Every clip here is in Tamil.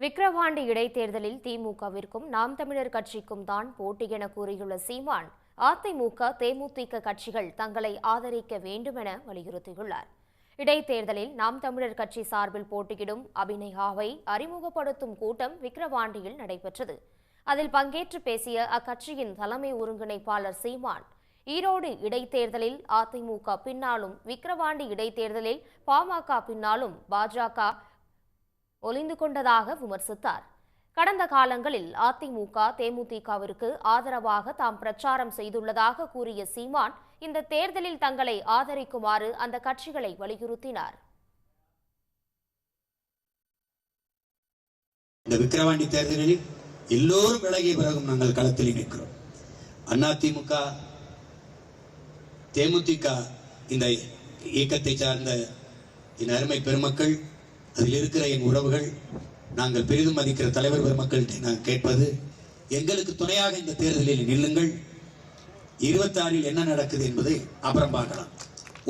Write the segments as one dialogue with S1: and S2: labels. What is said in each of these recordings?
S1: விக்கிரவாண்டி இடைத்தேர்தலில் திமுகவிற்கும் நாம் தமிழர் கட்சிக்கும் தான் போட்டி என கூறியுள்ள சீமான் அதிமுக தேமுதிக கட்சிகள் தங்களை ஆதரிக்க வேண்டும் என வலியுறுத்தியுள்ளார். இடைத்தேர்தலில் நாம் தமிழர் கட்சி சார்பில் போட்டியிடும் அபிநயாவை அறிமுகப்படுத்தும் கூட்டம் விக்கிரவாண்டியில் நடைபெற்றது. அதில் பங்கேற்று பேசிய அக்கட்சியின் தலைமை ஒருங்கிணைப்பாளர் சீமான் ஈரோடு இடைத்தேர்தலில் அதிமுக பின்னாலும் விக்கிரவாண்டி இடைத்தேர்தலில் பாமக பின்னாலும் பாஜக ஒளிந்து கொண்டதாக விமர்சித்தார். கடந்த காலங்களில் அதிமுக தேமுதிகவிற்கு ஆதரவாக தாம் பிரச்சாரம் செய்துள்ளதாக கூறிய சீமான் இந்த தேர்தலில் தங்களை ஆதரிக்குமாறு அந்த கட்சிகளை வலியுறுத்தினார்.
S2: இந்த விக்கிரவாண்டி தேர்தலில் எல்லோரும் விலகிய பிறகும் நாங்கள் களத்தில் நிற்கிறோம். அதிமுக தேமுதிக இந்த இயக்கத்தை சார்ந்த என் அருமை பெருமக்கள் அதில் இருக்கிற என் உறவுகள் நாங்கள் பெரிதும் மதிக்கிற தலைவர் பெருமக்கள்கிட்ட நாங்கள் கேட்பது எங்களுக்கு துணையாக இந்த தேர்தலில் நில்லுங்கள். இருபத்தாறில் என்ன நடக்குது என்பதை அப்புறம் பார்க்கலாம்.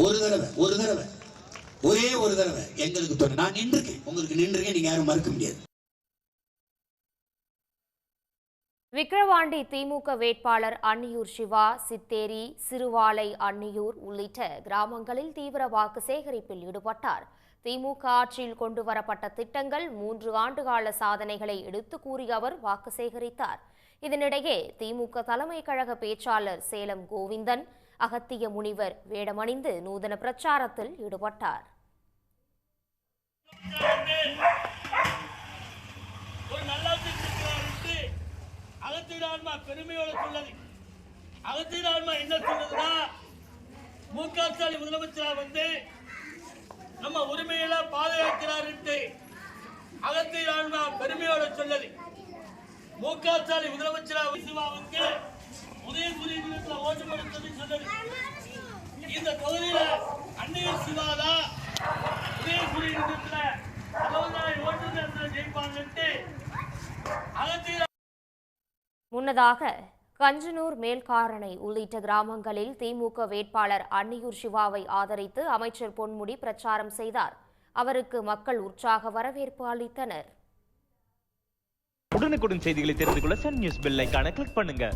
S2: ஒரு தடவை ஒரு தடவை ஒரே ஒரு தடவை எங்களுக்கு துணை நான் நின்றுருக்கேன். உங்களுக்கு நின்றுருக்கேன் நீங்கள் யாரும் மறுக்க முடியாது.
S1: விக்கிரவாண்டி திமுக வேட்பாளர் அன்னியூர் சிவா சித்தேரி சிறுவாலை அன்னியூர் உள்ளிட்ட கிராமங்களில் தீவிர வாக்கு சேகரிப்பில் ஈடுபட்டார். திமுக ஆட்சியில் கொண்டு வரப்பட்ட திட்டங்கள் மூன்று ஆண்டுகால சாதனைகளை எடுத்து கூறி அவர் வாக்கு சேகரித்தார். இதனிடையே திமுக தலைமை கழக பேச்சாளர் சேலம் கோவிந்தன் அகத்திய முனிவர் வேடமணிந்து நூதன பிரச்சாரத்தில் ஈடுபட்டார்.
S3: ஆன்மா பெருமையோட சொல்லது அகத்தியர் ஆன்மா என்ன சொல்லுதுன்னா மு க ஸ்டாலின் முதலமைச்சரா வந்து நம்ம உரிமையெல்லாம் பாதுகாக்கிறார் என்று ஆன்மா பெருமையோட சொல்லது மு க ஸ்டாலின் முதலமைச்சரா சிவாவுக்கு உதயகுரி
S1: முன்னதாக கஞ்சனூர் மேல்காரணை உள்ளிட்ட கிராமங்களில் திமுக வேட்பாளர் அன்னியூர் சிவாவை ஆதரித்து அமைச்சர் பொன்முடி பிரச்சாரம் செய்தார். அவருக்கு மக்கள் உற்சாக வரவேற்பு அளித்தனர்.
S4: உடனுக்குடன் செய்திகளை தெரிந்து கொள்ள சன் நியூஸ் பெல் கிளிக் பண்ணுங்க.